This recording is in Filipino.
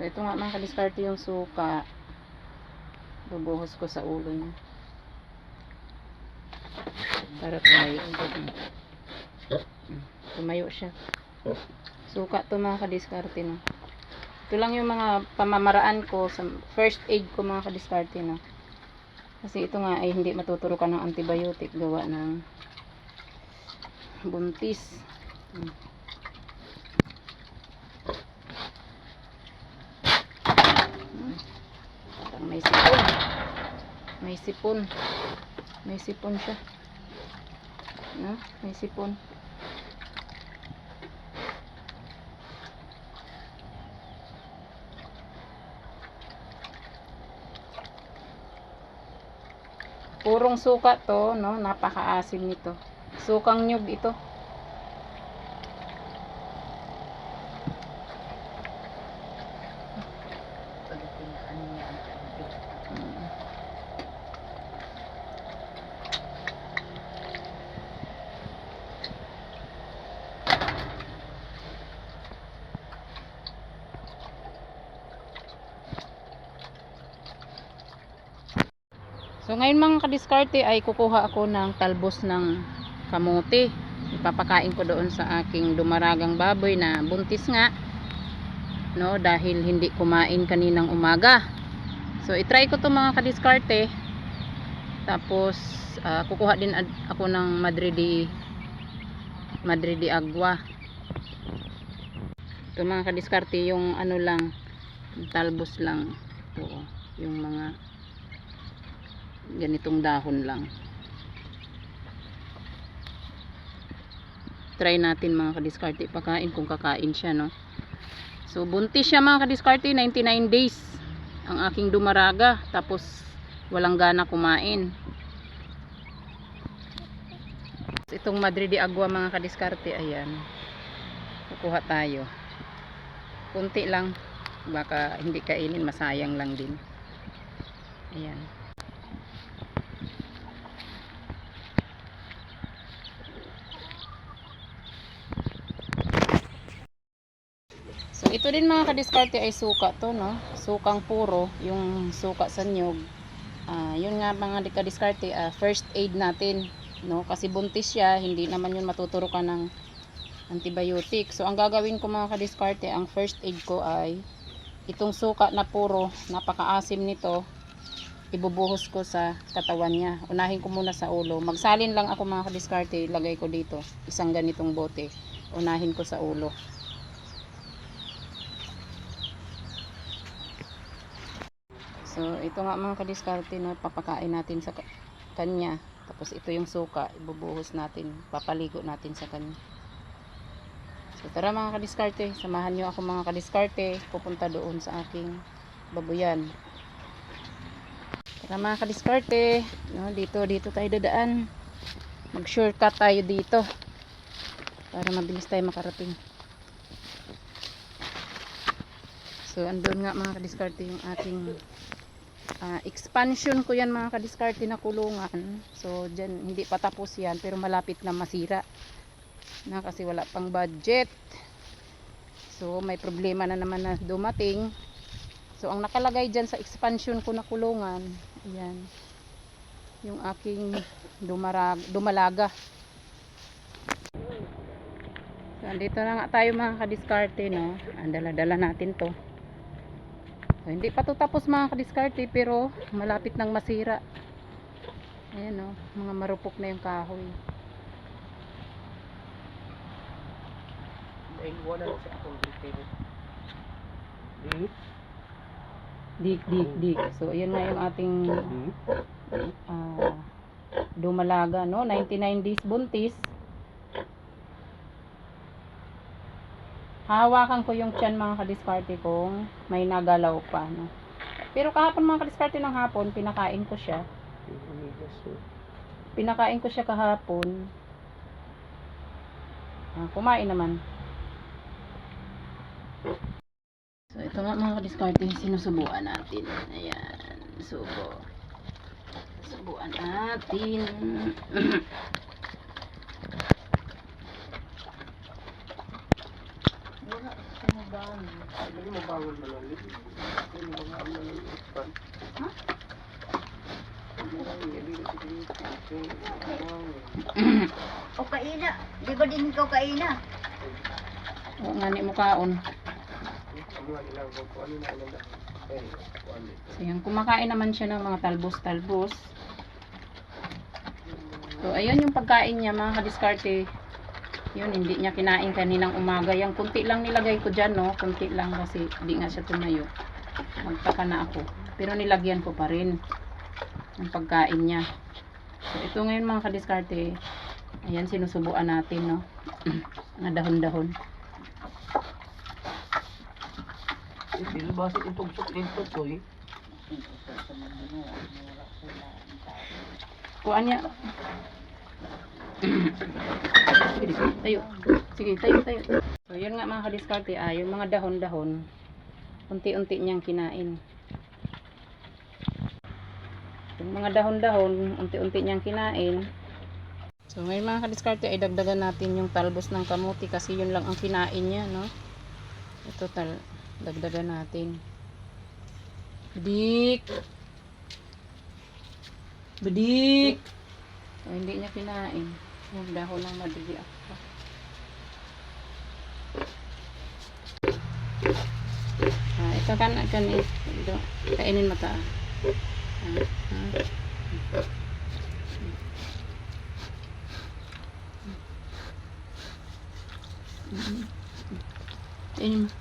So, ito nga mga kadiskarte yung suka. Bubuhos ko sa ulo niya. Para tumayo. Tumayo siya. Suka to mga kadiskarte no. Ito lang yung mga pamamaraan ko sa first aid ko mga kadiskarte no. Kasi ito nga ay hindi matuturukan ng antibiotic gawa ng buntis. Mm. Mm. Parang may sipon. May sipon. May sipon siya. No? May sipon. Purong suka to, no? Napakaasim nito. Sukang nyug ito. So ngayon mga kadiskarte ay kukuha ako ng talbos ng kamote. Ipapakain ko doon sa aking dumaragang baboy na buntis nga. No, dahil hindi kumain kaninang umaga. So i-try ko to mga kadiskarte. Tapos ah, kukuha din ako ng madridi madridi agwa. Ito mga kadiskarte yung ano lang talbos lang. Oo, yung mga ganitong dahon lang. Try natin mga kadiskarte. Pakain kung kakain siya no? So buntis siya mga kadiskarte. 99 days ang aking dumaraga. Tapos walang gana kumain. Itong madre de agua mga kadiskarte ayan. Kukuha tayo. Kunti lang. Baka hindi kainin masayang lang din. Ayan So ito din mga kadiskarte ay suka to no. Sukang puro, yung suka sa nyog. Ah, yun nga mga kadiskarte, ah, first aid natin no kasi buntis siya, hindi naman yun matuturukan ng antibiotic. So ang gagawin ko mga kadiskarte, ang first aid ko ay itong suka na puro, napakaasim nito. Ibubuhos ko sa katawan niya. Unahin ko muna sa ulo. Magsalin lang ako mga kadiskarte, ilagay ko dito. Isang ganitong bote. Unahin ko sa ulo. So, ito nga mga kadiskarte na papakain natin sa ka- kanya. Tapos ito yung suka, ibubuhos natin, papaligo natin sa kanya. So, tara mga kadiskarte, samahan nyo ako mga kadiskarte, pupunta doon sa aking babuyan. Tara mga kadiskarte, no, dito, dito tayo dadaan. Mag-shortcut tayo dito. Para mabilis tayo makarating. So, andun nga mga kadiskarte yung aking ah, expansion ko yan mga kadiskarte na kulungan. So, dyan, hindi pa tapos yan, pero malapit na masira. Na kasi wala pang budget. So, may problema na naman na dumating. So, ang nakalagay dyan sa expansion ko na kulungan, ayan, yung aking dumarag, dumalaga. So, andito na nga tayo mga kadiskarte, no? Ang dala-dala natin to. So, hindi pa to tapos mga kadiskarte pero malapit nang masira. Ayan o, mga marupok na yung kahoy. Wala na siya. Hmm? Dik, dik, dik. So, ayan nga yung ating ah, dumalaga, no? 99 days buntis. Hahawakan ko yung tiyan mga kadiskarte kung may nagalaw pa, no? Pero kahapon mga kadiskarte ng hapon, pinakain ko siya. Pinakain ko siya kahapon. Ah, kumain naman. So, ito nga mga kadiskarte, sinusubuan natin. Ayan, subo. Subuan natin. Wala. Ano ba? Hindi mo bawal na lang. O kaina. Di ba din ikaw kaina? Oo nga ni mo kaon. So, yan, kumakain naman siya ng mga talbos-talbos. So, ayun yung pagkain niya, mga kadiskarte. Yun, hindi niya kinain kaninang umaga. Yung kunti lang nilagay ko dyan, no? Kunti lang kasi di nga siya tumayo. Magtaka na ako. Pero nilagyan ko pa rin ang pagkain niya. So, ito ngayon mga kadiskarte. Ayan, sinusubuan natin, no? na dahon-dahon. Eh, sila ba sa itugsok dito to eh? Kuan niya. Sige, tayo. Sige, tayo, tayo. So, yun nga mga kadiskarte, ah, yung mga dahon-dahon, unti-unti niyang kinain. Yung mga dahon-dahon, unti-unti niyang kinain. So, ngayon mga kadiskarte, ay dagdagan natin yung talbos ng kamuti kasi yun lang ang kinain niya, no? Ito, tal dagdagan natin. Dik! Bedik! Oh, hindi niya kinain. Yung dahon ng madili ako. Ah, ito kan kan ito. Kainin mo ta. Ah, ah. Mm. Kainin mo.